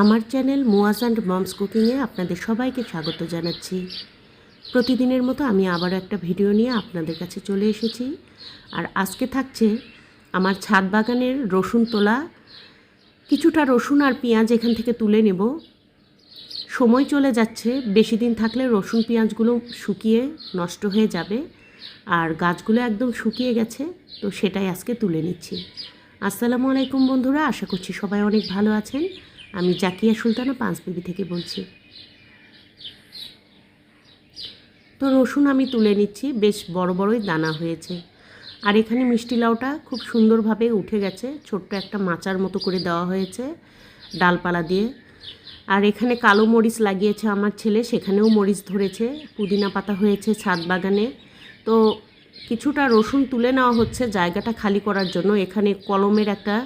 আমার channel Moaz and moms কুকিংয়ে আপনাদের সবাইকে স্বাগত জানাচ্ছি। প্রতিদিনের মতো আমি আবার একটা ভিডিও নিয়ে আপনাদের কাছে চলে এসেছি। আর আজকে থাকছে আমার ছাদ বাগানের রসুন তোলা। কিছুটা রসুন আর পেঁয়াজ এখান থেকে তুলে নেব। সময় চলে যাচ্ছে, বেশি দিন থাকলে রসুন পেঁয়াজগুলো শুকিয়ে নষ্ট হয়ে যাবে। আর গাছগুলো একদম শুকিয়ে গেছে, তো সেটাই আজকে তুলে নিচ্ছি। আসসালামু আলাইকুম বন্ধুরা, আশা করছি সবাই অনেক ভালো আছেন। আমি জাকিয়া সুলতানা পাঁচবিবি থেকে বলছি। তো রসুন আমি তুলে নিচ্ছি, বেশ বড় বড়ই দানা হয়েছে। আর এখানে মিষ্টি লাউটা খুব সুন্দরভাবে উঠে গেছে, ছোট্ট একটা মাচার মতো করে দেওয়া হয়েছে ডালপালা দিয়ে। আর এখানে কালো মরিচ লাগিয়েছে আমার ছেলে, সেখানেও মরিচ ধরেছে, পুদিনা পাতা হয়েছে ছাদ বাগানে। তো কিছুটা রসুন তুলে নেওয়া হচ্ছে জায়গাটা খালি করার জন্য, এখানে কলমের একটা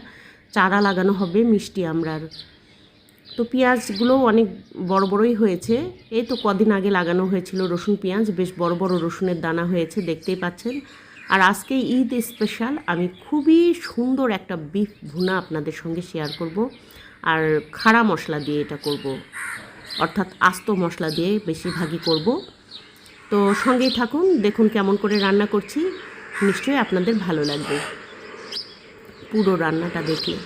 চারা লাগানো হবে মিষ্টি আমরার। তো পেঁয়াজগুলোও অনেক বড় বড়ই হয়েছে। এই তো কদিন আগে লাগানো হয়েছিল রসুন পেঁয়াজ, বেশ বড় বড় রসুনের দানা হয়েছে, দেখতেই পাচ্ছেন। আর আজকে ঈদ স্পেশাল আমি খুবই সুন্দর একটা বিফ ভুনা আপনাদের সঙ্গে শেয়ার করব। আর খাড়া মশলা দিয়ে এটা করব। অর্থাৎ আস্ত মশলা দিয়ে বেশিরভাগই করব। তো সঙ্গেই থাকুন, দেখুন কেমন করে রান্না করছি। নিশ্চয়ই আপনাদের ভালো লাগবে। পুরো রান্নাটা দেখলে।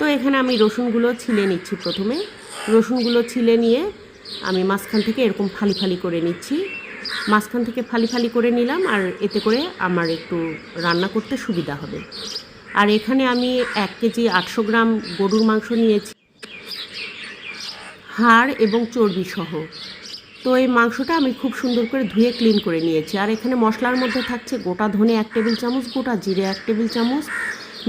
তো এখানে আমি রসুনগুলো ছিলে নিচ্ছি প্রথমে। রসুনগুলো ছিলে নিয়ে আমি মাঝখান থেকে এরকম ফালি ফালি করে নিচ্ছি। মাঝখান থেকে ফালি ফালি করে নিলাম আর এতে করে আমার একটু রান্না করতে সুবিধা হবে। আর এখানে আমি এক কেজি আটশো গ্রাম গরুর মাংস নিয়েছি। হাড় এবং চর্বি সহ। তো এই মাংসটা আমি খুব সুন্দর করে ধুয়ে ক্লিন করে নিয়েছি। আর এখানে মশলার মধ্যে থাকছে গোটা ধনে এক টেবিল চামচ, গোটা জিরে এক টেবিল চামচ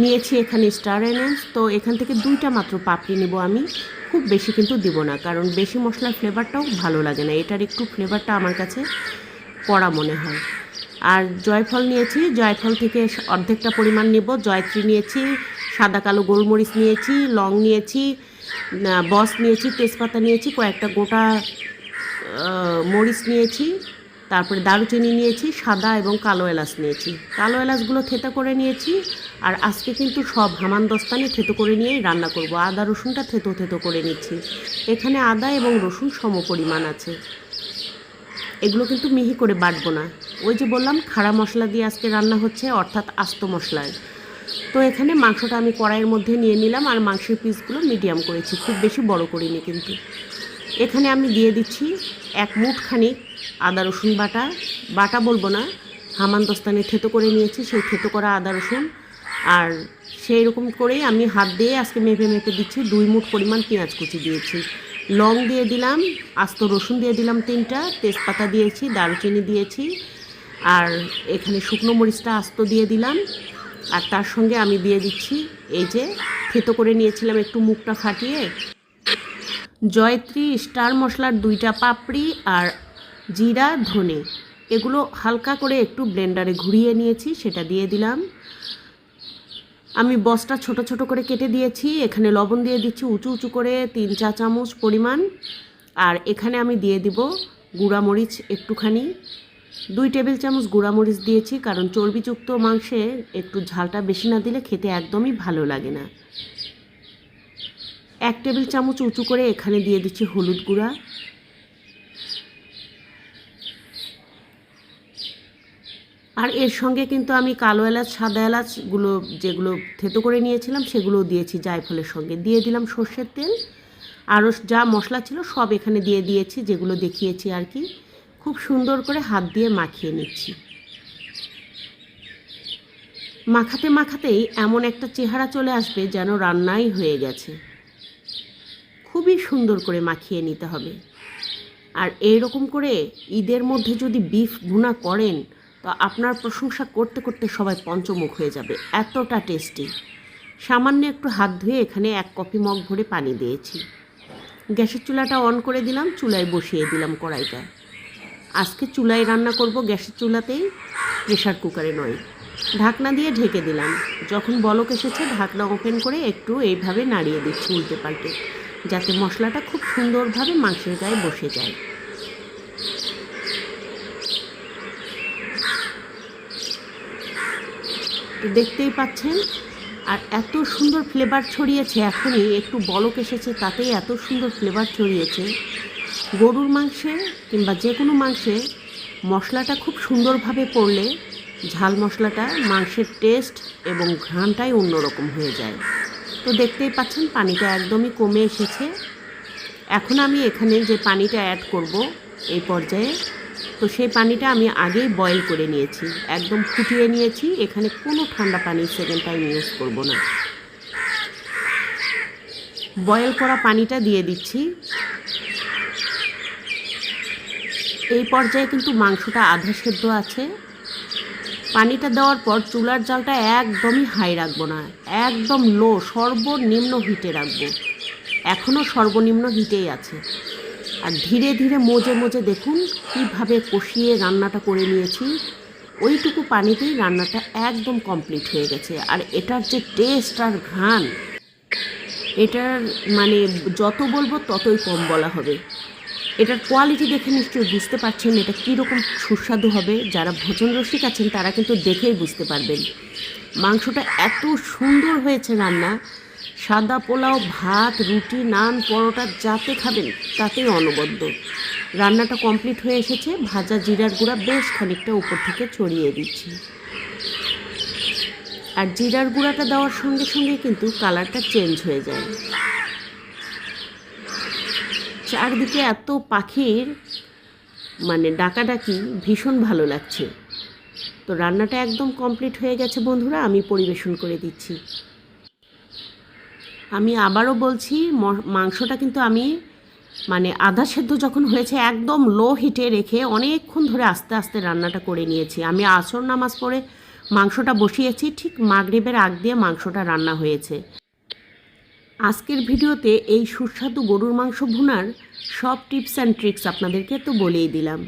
নিয়েছি এখানে স্টার এনেন্স তো এখান থেকে দুইটা মাত্র পাপড়ি নেব আমি। খুব বেশি কিন্তু দিব না, কারণ বেশি মশলার ফ্লেভারটাও ভালো লাগে না। এটার একটু ফ্লেভারটা আমার কাছে কড়া মনে হয়। আর জয়ফল নিয়েছি, জয়ফল থেকে অর্ধেকটা পরিমাণ নেব। জয়ত্রী নিয়েছি, সাদা কালো গোলমরিচ নিয়েছি, লং নিয়েছি বস নিয়েছি, তেজপাতা নিয়েছি, কয়েকটা গোটা মরিচ নিয়েছি। তারপরে দারুচিনি নিয়েছি, সাদা এবং কালো এলাচ নিয়েছি। কালো এলাচগুলো থেতো করে নিয়েছি আর আজকে কিন্তু সব হামানদস্তানি থেতো করে নিয়েই রান্না করব। আদা, রসুনটা থেতো থেতো করে নিচ্ছি। এখানে আদা এবং রসুন সম পরিমাণ আছে। এগুলো কিন্তু মিহি করে বাটবো না। ওই যে বললাম, খাড়া মশলা দিয়ে আজকে রান্না হচ্ছে, অর্থাৎ আস্ত মশলায়। তো এখানে মাংসটা আমি কড়াইয়ের মধ্যে নিয়ে নিলাম আর মাংসের পিসগুলো মিডিয়াম করেছি। খুব বেশি বড় করিনি কিন্তু। এখানে আমি দিয়ে দিচ্ছি এক মুঠখানি আদা, রসুন বাটা। বাটা বলব না হামানদস্তানে থেতো করে নিয়েছি, সেই থেতো করা আদা, রসুন। আর সেই রকম করেই আমি হাত দিয়ে আজকে মেপে মেপে দিচ্ছি, দুই মুঠ পরিমাণ পেঁয়াজ কুচি দিয়েছি। লং দিয়ে দিলাম, আস্ত রসুন দিয়ে দিলাম তিনটা, তেজপাতা দিয়েছি, দারুচিনি দিয়েছি, আর এখানে শুকনো মরিচটা আস্ত দিয়ে দিলাম। আর তার সঙ্গে আমি দিয়ে দিচ্ছি, এই যে থেতো করে নিয়েছিলাম একটু মুখটা ফাটিয়ে। জয়ত্রী স্টার মশলার দুইটা পাপড়ি আর জিরা, ধনে। এগুলো হালকা করে একটু ব্লেন্ডারে ঘুরিয়ে নিয়েছি, সেটা দিয়ে দিলাম। আমি বসটা ছোট ছোট করে কেটে দিয়েছি, এখানে লবণ দিয়ে দিচ্ছি উঁচু উঁচু করে তিন চা চামচ পরিমাণ। আর এখানে আমি দিয়ে দিব গুঁড়ামরিচ একটুখানি। দুই টেবিল চামচ গুঁড়ামরিচ দিয়েছি, কারণ চর্বিযুক্ত মাংসে একটু ঝালটা বেশি না দিলে খেতে একদমই ভালো লাগে না। এক টেবিল চামচ উঁচু করে এখানে দিয়ে দিচ্ছি হলুদ গুঁড়া। আর এর সঙ্গে কিন্তু আমি কালো এলাচ, সাদা এলাচগুলো যেগুলো থেতো করে নিয়েছিলাম, সেগুলোও দিয়েছি জায়ফলের সঙ্গে। দিয়ে দিলাম সর্ষের তেল। আরও যা মশলা ছিল সব এখানে দিয়ে দিয়েছি, যেগুলো দেখিয়েছি আর কি। খুব সুন্দর করে হাত দিয়ে মাখিয়ে নিচ্ছি। মাখাতে মাখাতেই এমন একটা চেহারা চলে আসবে যেন রান্নাই হয়ে গেছে। খুবই সুন্দর করে মাখিয়ে নিতে হবে। আর এইরকম করে ঈদের মধ্যে যদি বিফ ভুনা করেন তো আপনার প্রশংসা করতে করতে সবাই পঞ্চমুখ হয়ে যাবে। এতটা টেস্টি সামান্য একটু হাত ধুয়ে এখানে এক কপি মগ ভরে পানি দিয়েছি। গ্যাসের চুলাটা অন করে দিলাম, চুলায় বসিয়ে দিলাম কড়াইটা। আজকে চুলায় রান্না করব গ্যাসের চুলাতেই প্রেশার কুকারে নয়। ঢাকনা দিয়ে ঢেকে দিলাম। যখন বলক এসেছে, ঢাকনা ওপেন করে একটু এইভাবে নাড়িয়ে দিচ্ছি উল্টে পাল্টে, যাতে মশলাটা খুব সুন্দরভাবে মাংসের গায়ে বসে যায়। তো দেখতেই পাচ্ছেন। আর এত সুন্দর ফ্লেভার ছড়িয়েছে এখনই, একটু বলক এসেছে তাতেই এত সুন্দর ফ্লেভার ছড়িয়েছে। গরুর মাংসে কিংবা যে কোনো মাংসে মশলাটা খুব সুন্দরভাবে পড়লে ঝাল মশলাটা মাংসের টেস্ট এবং ঘ্রাণটাই অন্যরকম হয়ে যায়। তো দেখতেই পাচ্ছেন পানিটা একদমই কমে এসেছে। এখন আমি এখানে যে পানিটা অ্যাড করব এই পর্যায়ে তো সেই পানিটা আমি আগেই বয়েল করে নিয়েছি, একদম ফুটিয়ে নিয়েছি, এখানে কোনো ঠান্ডা পানি সেকেন্ড টাইম ইউজ করব না। বয়েল করা পানিটা দিয়ে দিচ্ছি। এই পর্যায়ে কিন্তু মাংসটা আধা সেদ্ধ আছে। পানিটা দেওয়ার পর চুলার জালটা একদমই হাই রাখব না, একদম লো সর্বনিম্ন হিটে রাখব। এখনও সর্বনিম্ন হিটেই আছে। আর ধীরে ধীরে মজে মজে দেখুন কীভাবে কষিয়ে রান্নাটা করে নিয়েছি। ওইটুকু পানিতেই রান্নাটা একদম কমপ্লিট হয়ে গেছে। আর এটার যে টেস্ট আর ঘ্রাণ, এটার মানে যত বলব ততই কম বলা হবে। এটার কোয়ালিটি দেখে নিশ্চয়ই বুঝতে পারছেন এটা কীরকম সুস্বাদু হবে। যারা ভোজন রসিক আছেন তারা কিন্তু দেখেই বুঝতে পারবেন। মাংসটা এত সুন্দর হয়েছে রান্না সাদা পোলাও, ভাত, রুটি, নান, পরোটা যাতে খাবেন, তাতেই অনবদ্য। রান্নাটা কমপ্লিট হয়ে এসেছে, ভাজা জিরার গুঁড়া বেশ খানিকটা উপর থেকে ছড়িয়ে দিচ্ছি। আর জিরার গুঁড়াটা দেওয়ার সঙ্গে সঙ্গে কিন্তু কালারটা চেঞ্জ হয়ে যায়। চারদিকে এত পাখির মানে ডাকাডাকি ভীষণ ভালো লাগছে। তো রান্নাটা একদম কমপ্লিট হয়ে গেছে বন্ধুরা, আমি পরিবেশন করে দিচ্ছি। আমি আবারও বলছি মাংসটা কিন্তু আমি মানে আধা সেদ্ধ যখন হয়েছে একদম লো হিটে রেখে অনেকক্ষণ ধরে আস্তে আস্তে রান্নাটা করে নিয়েছি। আমি আসর নামাজ পড়ে মাংসটা বসিয়েছি, ঠিক মাগরিবের আগ দিয়ে মাংসটা রান্না হয়েছে। আজকের ভিডিওতে এই সুস্বাদু গরুর মাংস ভুনার সব টিপস অ্যান্ড ট্রিক্স আপনাদেরকে তো বলেই দিলাম।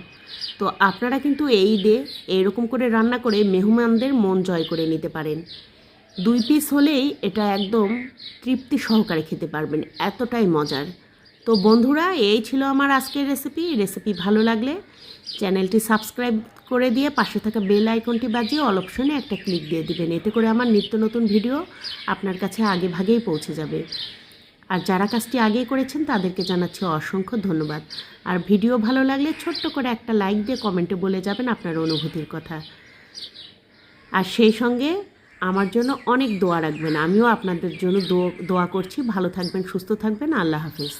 তো আপনারা কিন্তু এই ডে এরকম করে রান্না করে মেহমানদের মন জয় করে নিতে পারেন। দুই পিস হলেই এটা একদম তৃপ্তি সহকারে খেতে পারবেন, এতটাই মজার। তো বন্ধুরা, এই ছিল আমার আজকের রেসিপি রেসিপি ভালো লাগলে চ্যানেলটি সাবস্ক্রাইব করে দিয়ে পাশে থাকা বেল আইকনটি বাজিয়ে অল অপশনে একটা ক্লিক দিয়ে দিবেন। এতে করে আমার নিত্য নতুন ভিডিও আপনার কাছে আগে ভাগেই পৌঁছে যাবে। আর যারা কাজটি আগেই করেছেন, তাদেরকে জানাচ্ছি অসংখ্য ধন্যবাদ। আর ভিডিও ভালো লাগলে ছোট্ট করে একটা লাইক দিয়ে কমেন্টে বলে যাবেন আপনার অনুভূতির কথা। আর সেই সঙ্গে আমার জন্য অনেক দোয়া রাখবেন। আমিও আপনাদের জন্য দোয়া করছি। ভালো থাকবেন, সুস্থ থাকবেন। আল্লাহ হাফেজ।